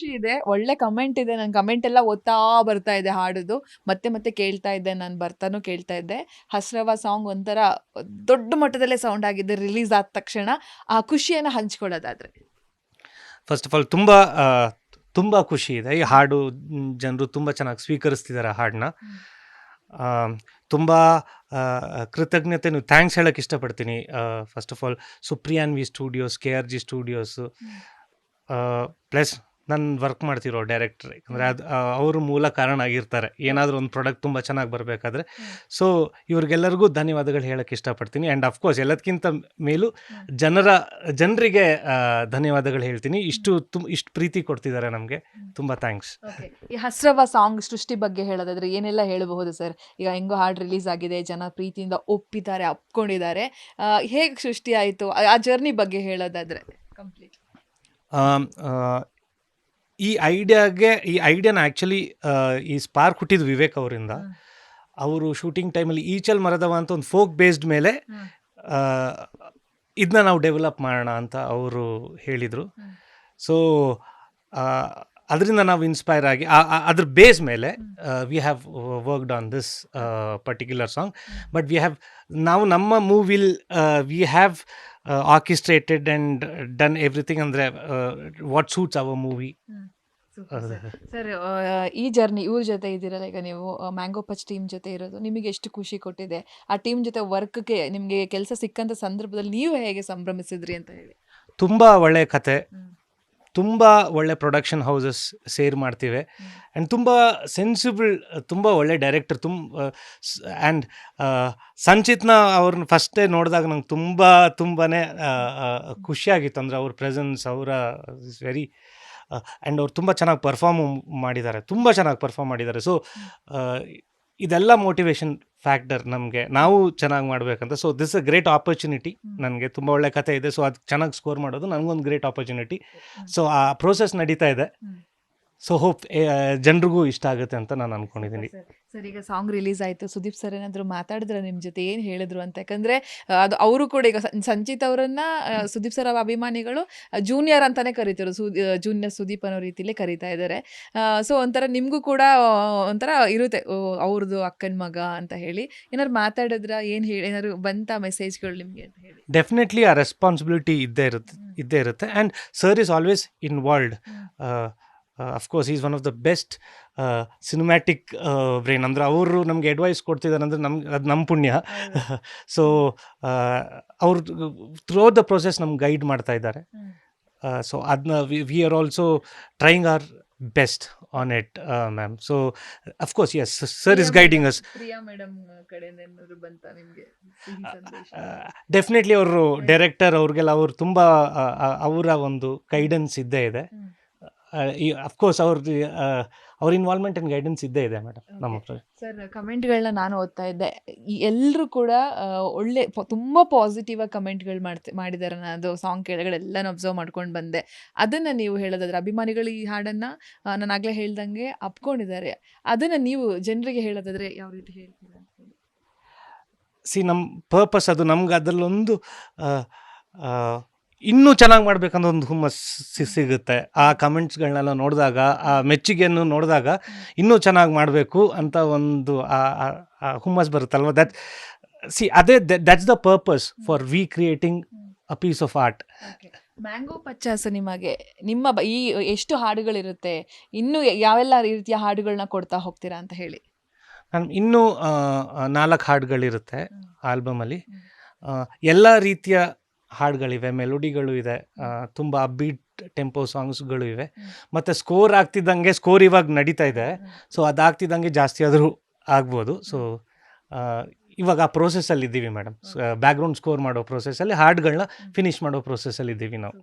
ಖುಷಿ ಇದೆ. ಒಳ್ಳೆ ಕಮೆಂಟ್ ಇದೆ. ನನ್ನ ಕಮೆಂಟ್ ಎಲ್ಲ ಓದ್ತಾ ಬರ್ತಾ ಇದೆ ಹಾಡುದು. ಮತ್ತೆ ಮತ್ತೆ ಕೇಳ್ತಾ ಇದ್ದೆ. ನಾನು ಬರ್ತಾನು ಕೇಳ್ತಾ ಇದ್ದೆ. ಹಸ್ರವ ಸಾಂಗ್ ಒಂಥರ ದೊಡ್ಡ ಮಟ್ಟದಲ್ಲೇ ಸೌಂಡ್ ಆಗಿದೆ ರಿಲೀಸ್ ಆದ ತಕ್ಷಣ. ಆ ಖುಷಿಯನ್ನು ಹಂಚ್ಕೊಳ್ಳೋದಾದ್ರೆ. ಫಸ್ಟ್ ಆಫ್ ಆಲ್ ತುಂಬ ತುಂಬ ಖುಷಿ ಇದೆ. ಈ ಹಾಡು ಜನರು ತುಂಬ ಚೆನ್ನಾಗಿ ಸ್ವೀಕರಿಸ್ತಿದ್ದಾರೆ ಹಾಡನ್ನ. ತುಂಬ ಕೃತಜ್ಞತೆ ಥ್ಯಾಂಕ್ಸ್ ಹೇಳಕ್ಕೆ ಇಷ್ಟಪಡ್ತೀನಿ. First of all Supriyanvi studios K R G studios plus ನಾನು ವರ್ಕ್ ಮಾಡ್ತಿರೋ ಡೈರೆಕ್ಟ್ರ್ ಅಂದರೆ ಅದು ಅವರು ಮೂಲ ಕಾರಣ ಆಗಿರ್ತಾರೆ. ಏನಾದರೂ ಒಂದು ಪ್ರಾಡಕ್ಟ್ ತುಂಬ ಚೆನ್ನಾಗಿ ಬರಬೇಕಾದ್ರೆ. ಸೊ ಇವ್ರಿಗೆಲ್ಲರಿಗೂ ಧನ್ಯವಾದಗಳು ಹೇಳಕ್ಕೆ ಇಷ್ಟಪಡ್ತೀನಿ. ಆ್ಯಂಡ್ ಅಫ್ಕೋರ್ಸ್ ಎಲ್ಲದಕ್ಕಿಂತ ಮೇಲೂ ಜನರ ಜನರಿಗೆ ಧನ್ಯವಾದಗಳು ಹೇಳ್ತೀನಿ. ಇಷ್ಟು ತುಂಬ ಇಷ್ಟು ಪ್ರೀತಿ ಕೊಡ್ತಿದ್ದಾರೆ ನಮಗೆ. ತುಂಬ ಥ್ಯಾಂಕ್ಸ್ ಈ ಹಸ್ರವ ಸಾಂಗ್ ಸೃಷ್ಟಿ ಬಗ್ಗೆ ಹೇಳೋದಾದ್ರೆ ಏನೆಲ್ಲ ಹೇಳಬಹುದು ಸರ್? ಈಗ ಹೆಂಗೋ ಹಾಡು ರಿಲೀಸ್ ಆಗಿದೆ ಜನ ಪ್ರೀತಿಯಿಂದ ಒಪ್ಪಿದ್ದಾರೆ ಅಪ್ಕೊಂಡಿದ್ದಾರೆ ಹೇಗೆ ಸೃಷ್ಟಿ ಆಯಿತು? ಆ- ಜರ್ನಿ ಬಗ್ಗೆ ಹೇಳೋದಾದರೆ ಕಂಪ್ಲೀಟ್ ಈ ಐಡಿಯಾಗೆ ಈ ಐಡಿಯಾನ ಆ್ಯಕ್ಚುಲಿ ಈ ಸ್ಪಾರ್ಕ್ ಹುಟ್ಟಿದ್ದು ವಿವೇಕ್ ಅವರಿಂದ. ಅವರು ಶೂಟಿಂಗ್ ಟೈಮಲ್ಲಿ ಈಚಲ್ ಮರದವ ಅಂತ ಒಂದು ಫೋಕ್ ಬೇಸ್ಡ್ ಮೇಲೆ ಇದನ್ನ ನಾವು ಡೆವಲಪ್ ಮಾಡೋಣ ಅಂತ ಅವರು ಹೇಳಿದರು. ಸೊ ಅದರಿಂದ ನಾವು ಇನ್ಸ್ಪೈರ್ ಆಗಿ ಅದ್ರ ಬೇಸ್ ಮೇಲೆ we have worked on this particular song but we have ನಾವು ನಮ್ಮ ಮೂವಿಲ್ we have orchestrated and done everything ಅಂದರೆ what suits our movie sir. ಈ ಜರ್ನಿ ಇವ್ರ ಜೊತೆ ಇದ್ದೀರಲ್ಲ ಈಗ ನೀವು ಮ್ಯಾಂಗೋ ಪಚ್ ಟೀಮ್ ಜೊತೆ ಇರೋದು ನಿಮಗೆ ಎಷ್ಟು ಖುಷಿ ಕೊಟ್ಟಿದೆ? ಆ ಟೀಮ್ ಜೊತೆ ವರ್ಕ್ಗೆ ನಿಮಗೆ ಕೆಲಸ ಸಿಕ್ಕಂಥ ಸಂದರ್ಭದಲ್ಲಿ ನೀವು ಹೇಗೆ ಸಂಭ್ರಮಿಸಿದ್ರಿ ಅಂತ ಹೇಳಿ. ತುಂಬ ಒಳ್ಳೆಯ ಕತೆ. ತುಂಬ ಒಳ್ಳೆ ಪ್ರೊಡಕ್ಷನ್ ಹೌಸಸ್ ಸೇರ್ ಮಾಡ್ತೀವಿ. ಆ್ಯಂಡ್ ತುಂಬ ಸೆನ್ಸಿಬಲ್ ತುಂಬ ಒಳ್ಳೆ ಡೈರೆಕ್ಟರ್ ತುಂಬ ಆ್ಯಂಡ್ ಸಂಚಿತ್ನ ಅವ್ರನ್ನ ಫಸ್ಟೇ ನೋಡಿದಾಗ ನಂಗೆ ತುಂಬ ತುಂಬಾ ಖುಷಿಯಾಗಿತ್ತು ಅಂದರೆ ಅವ್ರ ಪ್ರೆಸೆನ್ಸ್ ಅವರ ಇಸ್ ವೆರಿ ಆ್ಯಂಡ್ ಅವ್ರು ತುಂಬ ಚೆನ್ನಾಗಿ ಪರ್ಫಾರ್ಮ್ ಮಾಡಿದ್ದಾರೆ ತುಂಬ ಚೆನ್ನಾಗಿ ಪರ್ಫಾರ್ಮ್ ಮಾಡಿದ್ದಾರೆ. ಸೊ ಇದೆಲ್ಲ ಮೋಟಿವೇಶನ್ ಫ್ಯಾಕ್ಟರ್ ನಮಗೆ. ನಾವು ಚೆನ್ನಾಗಿ ಮಾಡಬೇಕಂತ. So this a great opportunity ನನಗೆ ತುಂಬ ಒಳ್ಳೆ ಕತೆ ಇದೆ. ಸೊ ಅದು ಚೆನ್ನಾಗಿ ಸ್ಕೋರ್ ಮಾಡೋದು. ನನಗೊಂದು ಗ್ರೇಟ್ ಆಪರ್ಚುನಿಟಿ ಸೊ ಆ ಪ್ರೋಸೆಸ್ ನಡೀತಾ ಇದೆ. ಸೊ ಹೋಪ್ ಜನರಿಗೂ ಇಷ್ಟ ಆಗುತ್ತೆ ಅಂತ ನಾನು ಅನ್ಕೊಂಡಿದ್ದೀನಿ ಸರ್ ಈಗ ಸಾಂಗ್ ರಿಲೀಸ್ ಆಯಿತು. ಸುದೀಪ್ ಸರ್ ಏನಾದರೂ ಮಾತಾಡಿದ್ರ ನಿಮ್ಮ ಜೊತೆ ಏನು ಹೇಳಿದ್ರು ಅಂತ. ಯಾಕಂದರೆ ಅದು ಅವರು ಕೂಡ ಈಗ ಸಂ- ಸಂಚಿತ್ ಅವರನ್ನ ಸುದೀಪ್ ಸರ್ ಅಭಿಮಾನಿಗಳು ಜೂನಿಯರ್ ಅಂತಾನೆ ಕರೀತಾರೆ ಜೂನಿಯರ್ ಸುದೀಪ್ ಅನ್ನೋ ರೀತಿಯಲ್ಲಿ ಕರಿತಾ ಇದ್ದಾರೆ ಸೊ ಒಂಥರ ನಿಮಗೂ ಕೂಡ ಒಂಥರ ಇರುತ್ತೆ. ಓ, ಅವ್ರದ್ದು ಅಕ್ಕನ ಮಗ ಅಂತ ಹೇಳಿ. ಏನಾದ್ರು ಮಾತಾಡಿದ್ರ? ಏನು ಹೇಳಿ? ಏನಾದ್ರು ಬಂತ ಮೆಸೇಜ್ಗಳು ನಿಮಗೆ ಅಂತ ಹೇಳಿ? ಡೆಫಿನೆಟ್ಲಿ ಆ ರೆಸ್ಪಾನ್ಸಿಬಿಲಿಟಿ ಇದ್ದೇ ಇರುತ್ತೆ ಇದ್ದೇ ಇರುತ್ತೆ. And sir is always involved. Of course is one of the best cinematic brain ಅಂದರೆ ಅವರು ನಮಗೆ ಅಡ್ವೈಸ್ ಕೊಡ್ತಿದ್ದಾರೆ ಅಂದರೆ ನಮ್ಗೆ ಅದು ನಮ್ಮ ಪುಣ್ಯ. ಸೊ ಅವ್ರು ಥ್ರೂ ದ ಪ್ರೊಸೆಸ್ ನಮ್ಗೆ ಗೈಡ್ ಮಾಡ್ತಾ ಇದ್ದಾರೆ. ಸೊ ಅದನ್ನ we are also trying our best on it ma'am so of course yes sir is guiding us definitely ಅವರು ಡೈರೆಕ್ಟರ್ ಅವ್ರಿಗೆಲ್ಲ ಅವ್ರು ತುಂಬ ಅವರ ಒಂದು ಗೈಡೆನ್ಸ್ ಇದ್ದೇ ಇದೆ. ಅಫ್ಕೋರ್ಸ್ ಅವ್ರದ್ದು ಅವ್ರ ಇನ್ವಾಲ್ವ್ಮೆಂಟ್ ಆ್ಯಂಡ್ ಗೈಡೆನ್ಸ್ ಇದ್ದೇ ಇದೆ ಮೇಡಮ್ ನಮ್ಮ ಸರ್ ಕಮೆಂಟ್ಗಳನ್ನ ನಾನು ಓದ್ತಾ ಇದ್ದೆ. ಎಲ್ಲರೂ ಕೂಡ ಒಳ್ಳೆ ತುಂಬಾ ಪಾಸಿಟಿವ್ ಆಗಿ ಕಮೆಂಟ್ಗಳು ಮಾಡ್ತಿ ಮಾಡಿದ್ದಾರೆ ನಾನು ಅದು ಸಾಂಗ್ ಕೇಳಗಳೆಲ್ಲ ಅಬ್ಸರ್ವ್ ಮಾಡ್ಕೊಂಡು ಬಂದೆ. ಅದನ್ನ ನೀವು ಹೇಳೋದಾದ್ರೆ ಅಭಿಮಾನಿಗಳು ಈ ಹಾಡನ್ನ ನಾನು ಆಗಲೇ ಹೇಳ್ದಂಗೆ ಅಪ್ಕೊಂಡಿದ್ದಾರೆ ಅದನ್ನ ನೀವು ಜನರಿಗೆ ಹೇಳೋದಾದ್ರೆ ಯಾವ ರೀತಿ ಹೇಳ್ತೀರಾ ಸಿ ನಮ್ಮ ಪರ್ಪಸ್ ಅದು ನಮ್ಗೆ ಅದರಲ್ಲೊಂದು ಇನ್ನೂ ಚೆನ್ನಾಗಿ ಮಾಡ್ಬೇಕನ್ನೋ ಒಂದು ಹುಮ್ಮಸ್ಸು ಸಿಗುತ್ತೆ. ಆ ಕಮೆಂಟ್ಸ್ಗಳನ್ನೆಲ್ಲ ನೋಡಿದಾಗ ಆ ಮೆಚ್ಚುಗೆಯನ್ನು ನೋಡಿದಾಗ ಇನ್ನೂ ಚೆನ್ನಾಗಿ ಮಾಡಬೇಕು ಅಂತ ಒಂದು ಆ- ಹುಮ್ಮಸ್ ಬರುತ್ತಲ್ವ? ದಟ್ ಸಿ ಅದೇ that's the purpose for we creating a piece of art mango ಪಚ್ಚಾಸು ನಿಮಗೆ ನಿಮ್ಮ ಈ ಎಷ್ಟು ಹಾಡುಗಳಿರುತ್ತೆ ಇನ್ನು ಯಾವೆಲ್ಲ ರೀತಿಯ ಹಾಡುಗಳನ್ನ ಕೊಡ್ತಾ ಹೋಗ್ತೀರಾ ಅಂತ ಹೇಳಿ. ನಾನು ಇನ್ನೂ ನಾಲ್ಕು ಹಾಡುಗಳಿರುತ್ತೆ. ಆಲ್ಬಮಲ್ಲಿ. ಎಲ್ಲ ರೀತಿಯ ಹಾಡುಗಳಿವೆ ಮೆಲೋಡಿಗಳು ಇದೆ ತುಂಬ ಅಬ್ಬೀಟ್ ಟೆಂಪೋ ಸಾಂಗ್ಸ್ಗಳು ಇವೆ. ಮತ್ತು ಸ್ಕೋರ್ ಆಗ್ತಿದ್ದಂಗೆ ಸ್ಕೋರ್ ಇವಾಗ ನಡೀತಾ ಇದೆ. ಸೊ ಅದಾಗ್ತಿದ್ದಂಗೆ ಜಾಸ್ತಿ ಆದರೂ ಆಗ್ಬೋದು. ಸೊ ಇವಾಗ ಆ ಪ್ರೋಸೆಸ್ಸಲ್ಲಿದ್ದೀವಿ ಮೇಡಮ್ ಬ್ಯಾಕ್ಗ್ರೌಂಡ್ ಸ್ಕೋರ್ ಮಾಡೋ ಪ್ರೋಸೆಸ್ಸಲ್ಲಿ ಹಾಡುಗಳನ್ನ ಫಿನಿಶ್ ಮಾಡೋ ಪ್ರೋಸೆಸ್ಸಲ್ಲಿದ್ದೀವಿ ನಾವು.